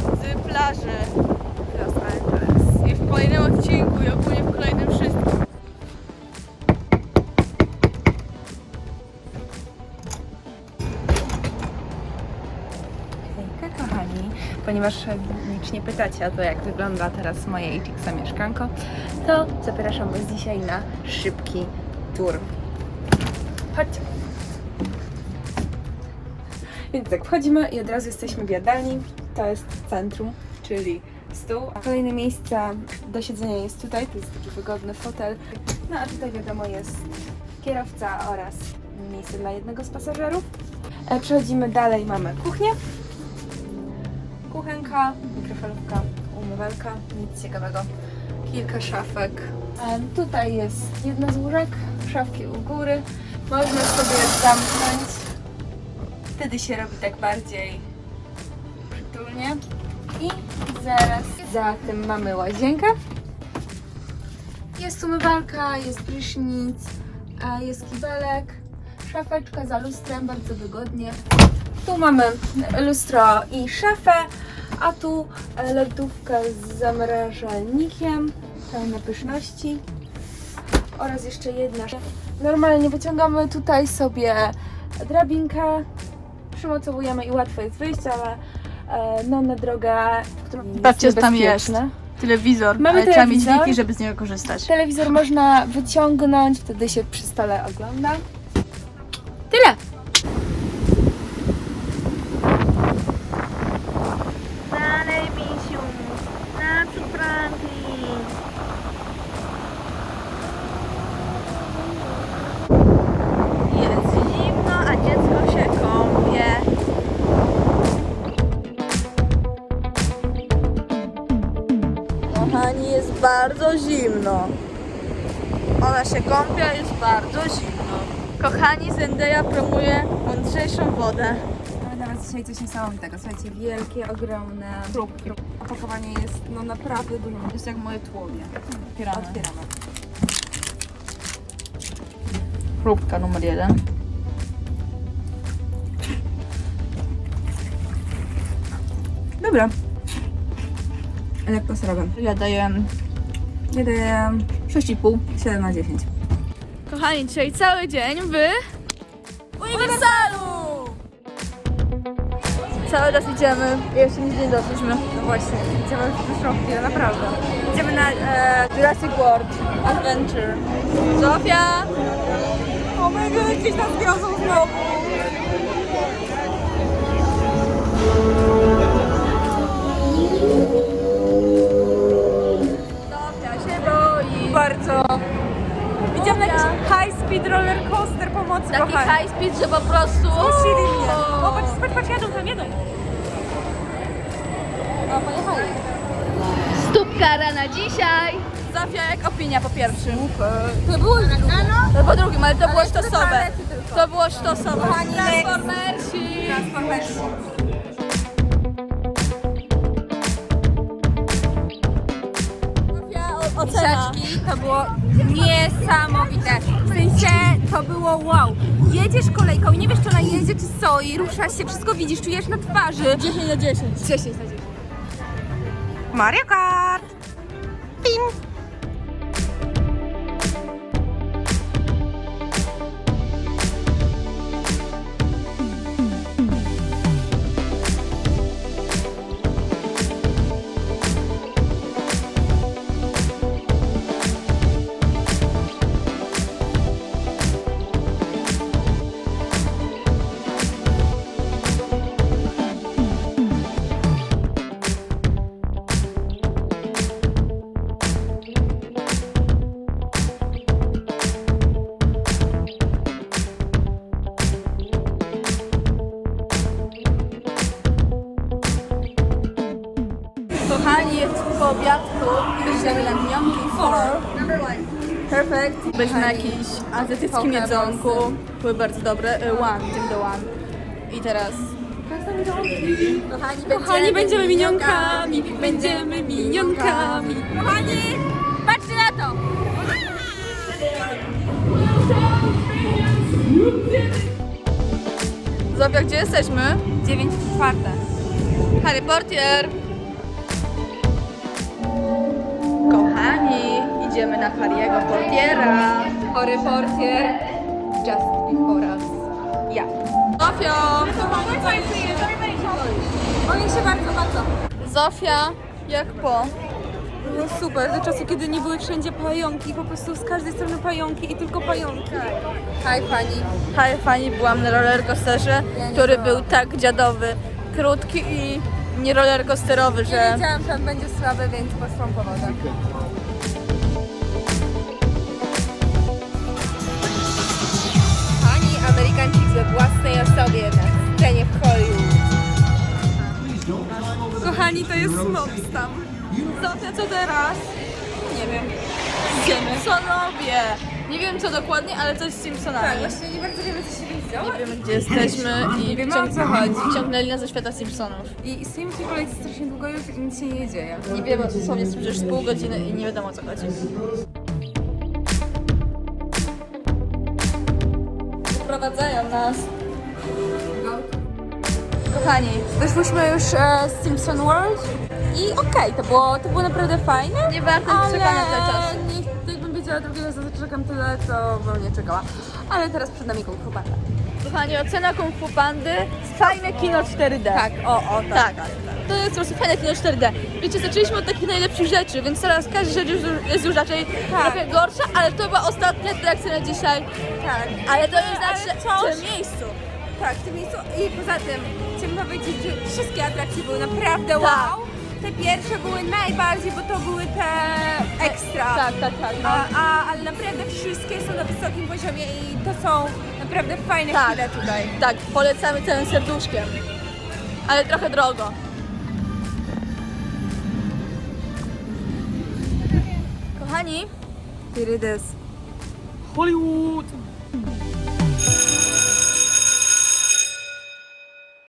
z plaży Los Angeles. I w kolejnym odcinku, i ogólnie w kolejnym wszystkim. Hejka kochani, ponieważ nic nie pytacie o to, jak wygląda teraz moje Itixa mieszkanko, to zapraszam Was dzisiaj na szybki tour. Chodźcie! Więc tak, wchodzimy i od razu jesteśmy w jadalni. To jest centrum, czyli stół. Kolejne miejsca do siedzenia jest tutaj, to jest taki wygodny fotel. No a tutaj wiadomo jest kierowca oraz miejsce dla jednego z pasażerów. E, Przechodzimy dalej, mamy kuchnię. Kuchenka, mikrofalówka, umywalka, nic ciekawego. Kilka szafek. E, Tutaj jest jedna z łóżek, szafki u góry. Można sobie zamknąć. Wtedy się robi tak bardziej przytulnie. I zaraz za tym mamy łazienkę. Jest umywalka, jest prysznic, jest kibelek, szafeczka za lustrem, bardzo wygodnie. Tu mamy lustro i szafę, a tu lodówka z zamrażalnikiem, pełne pyszności oraz jeszcze jedna. Normalnie wyciągamy tutaj sobie drabinkę, przymocowujemy i łatwo jest wyjść, ale e, no na drogę, którą jest Patrzcie, co tam niebezpieczne. Telewizor, Mamy ale trzeba mieć telewizor. Wi-Fi, żeby z niego korzystać. Telewizor można wyciągnąć, wtedy się przy stole ogląda. Bardzo zimno. Ona się kąpie, a jest bardzo zimno. Kochani, Zendaya promuje mądrzejszą wodę. Mamy dla Was dzisiaj coś niesamowitego. Słuchajcie, wielkie, ogromne próbki. Opakowanie jest no naprawdę duże. Jest jak moje tłowie. Otwieramy. Otwieramy. Próbka numer jeden. Dobra. Lekko serowe. Ja daję Ja daję 6,5. 7 na 10. Kochani, dzisiaj cały dzień w Uniwersalu! Cały czas idziemy. Jeszcze nigdzie nie doszliśmy. No właśnie, idziemy w przyszłą chwilę, naprawdę. Idziemy na e, Jurassic World Adventure. Zofia! O my god, gdzieś nas wiozą znowu. Speed roller coaster pomocy, Taki kochani. high speed, że po prostu... Zmusili mnie. O, patrz, patrz, patrz, jadą tam, jadą. No, pojechali. Stópkara na dzisiaj. Zofia, jak opinia po pierwszym? To było już No po drugim, ale to było sztosowe. To było sztosowe. Kochani, Transformersi. Transformersi. Zofia, o- ocena. Krzaczki to było niesamowite. W sensie to było wow. Jedziesz kolejką i nie wiesz, czy ona jedzie, czy stoi, rusza się, wszystko widzisz, czujesz na twarzy. 10 na 10. 10 na 10. Mario Kart! Po obiadku idziemy na minionki. Four. Perfect. Byliśmy na jakimś azjatyckim jedzonku. Były bardzo dobre. E, One, idziemy do One. I teraz... Kochani, Kochani, będziemy minionkami, będziemy minionkami. Kochani, patrzcie na to. Zofia, gdzie jesteśmy? 9 czwarte. Harry Portier. Kochani, idziemy na Harry'ego Portiera. Chory portier. Just before us. Ja. Zofio! Boję się bardzo, bardzo. Zofia, jak po? Było super, do czasu, kiedy nie były wszędzie pająki, po prostu z każdej strony pająki i tylko pająki. Hej pani. Hej, fani, byłam na rollercoasterze, Ja nie który byłam. był tak dziadowy, krótki i nie rollercoasterowy, Nie że... wiedziałam, że on będzie słaby, więc poszłam po wodę. Jest Snopes tam. Zofia, co teraz? Nie wiem. Idziemy. Simpsonowie! Nie wiem co dokładnie, ale coś z Simpsonami. Tak, właśnie nie bardzo wiemy, co się będzie działo. Nie wiemy gdzie jesteśmy i wiemy, o co chodzi. ciągnęli nas ze świata Simpsonów. I w tej kolejce strasznie długo już i nic się nie dzieje. Nie wiemy, dosłownie jest już z pół godziny i nie wiadomo o co chodzi. Wprowadzają nas. Kochani, doszłyśmy już e, z Simpson World i okej, to, było, to było naprawdę fajne. Nie warto ale czekania tyle czasu. Nie, jakbym wiedziała drugi raz, że czekam tyle, to bym nie czekała. Ale teraz przed nami Kung Fu Panda. Kochani, ocena Kung Fu Pandy. Fajne kino 4D. Tak, o, o, Tak, to jest po prostu fajne kino 4D. Wiecie, zaczęliśmy od takich najlepszych rzeczy, więc teraz każda rzecz już, jest już raczej Tak. trochę gorsza, ale to była ostatnia atrakcja na dzisiaj. tak. Ale to nie Ale znaczy, wciąż- że w miejscu. Tak, w tym miejscu. I poza tym chciałam powiedzieć, że wszystkie atrakcje były naprawdę Tak. wow. Te pierwsze były najbardziej, bo to były te ekstra. Tak, tak, tak. No. A, a, ale naprawdę wszystkie są na wysokim poziomie i to są naprawdę fajne Tak. chwile tutaj. Tak, polecamy całym serduszkiem. Ale trochę drogo. Kochani, Here it is. Hollywood!